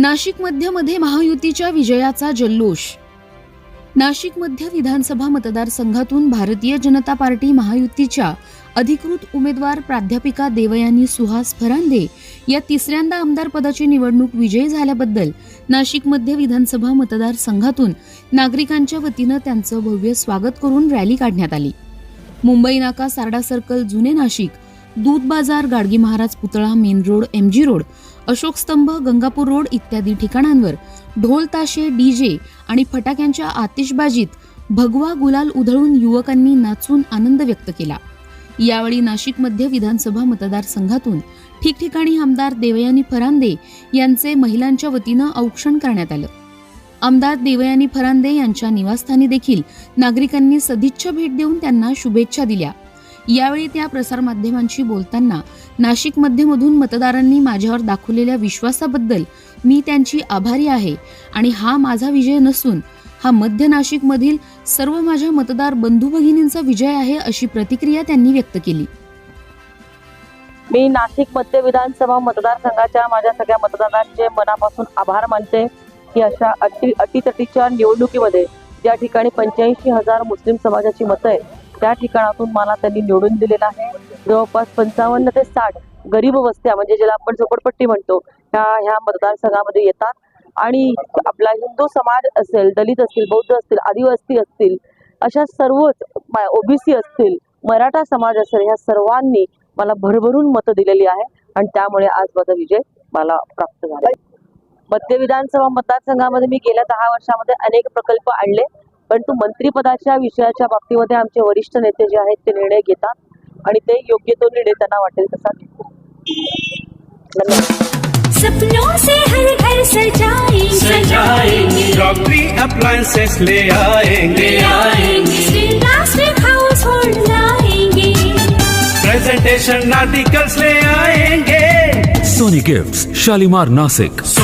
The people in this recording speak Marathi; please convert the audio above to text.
नाशिक मध्यमध्ये महायुतीच्या विजयाचा जल्लोष. नाशिक मध्य विधानसभा मतदारसंघातून भारतीय जनता पार्टी महायुतीच्या अधिकृत उमेदवार प्राध्यापिका देवयानी सुहास फरांदे या तिसऱ्यांदा आमदार पदाची निवडणूक विजयी झाल्याबद्दल नाशिक मध्य विधानसभा मतदारसंघातून नागरिकांच्या वतीनं त्यांचं भव्य स्वागत करून रॅली काढण्यात आली. मुंबई नाका सारडा सर्कल जुने नाशिक दूध बाजार गाडगी महाराज पुतळा main road M G road Ashok Stambh Gangapur road इत्यादी ठिकाणांवर ढोल ताशे डीजे आणि फटाक्यांच्या आतिषबाजीत भगवा गुलाल उधळून युवकांनी नाचून आनंद व्यक्त केला. यावेळी नाशिक मध्य विधानसभा मतदारसंघातून ठिकठिकाणी आमदार देवयानी फरांदे यांचे महिलांच्या वतीनं औक्षण करण्यात आलं. आमदार देवयानी फरांदे यांच्या निवासस्थानी देखील नागरिकांनी सदिच्छा भेट देऊन त्यांना शुभेच्छा दिल्या. यावेळी त्या प्रसारमाध्यमांशी बोलताना नाशिक मध्यमधून मतदारांनी माझ्यावर दाखवलेल्या विश्वासाबद्दल मी त्यांची आभारी आहे आणि हा माझा विजय नसून हा मध्य नाशिक मधील सर्व माझ्या मतदार बंधू भगिनींचा विजय आहे अशी प्रतिक्रिया त्यांनी व्यक्त केली. मी नाशिक मध्य विधानसभा मतदारसंघाच्या माझ्या सगळ्या मतदारांचे मनापासून आभार मानते की अशा अटी अटीतटीच्या निवडणुकीमध्ये ज्या ठिकाणी पंच्याऐंशी हजार मुस्लिम समाजाची मतं आहे त्या ठिकाणातून मला त्यांनी निवडून दिलेलं आहे. जवळपास पंचावन्न ते साठ गरीब वस्त्या म्हणजे ज्याला आपण झोपडपट्टी म्हणतो ह्या ह्या मतदारसंघामध्ये येतात. आणि आपला हिंदू समाज असेल दलित असतील बौद्ध असतील आदिवासी असतील अशा सर्वच ओबीसी असतील मराठा समाज असेल ह्या सर्वांनी मला भरभरून मतं दिलेली आहे. आणि त्यामुळे आज माझा विजय मला प्राप्त झाला मध्य विधानसभा मतदारसंघामध्ये मी गेल्या दहा वर्षामध्ये अनेक प्रकल्प आणले. परंतु मंत्रिपदाच्या विषयाच्या बाबतीमध्ये आमचे वरिष्ठ नेते जे आहेत ते निर्णय घेतात आणि ते योग्य तो निर्णय त्यांना वाटेल तसा सपनों से हर घर सजाएंगे। सजाएंगे। क्रॉकरी अप्लायंसेस ले आएंगे। आएंगे। हाउस होल्ड लाएंगे। प्रेजेंटेशन आर्टिकल्स ले आएंगे। Sony Gifts, Shalimar Nasik.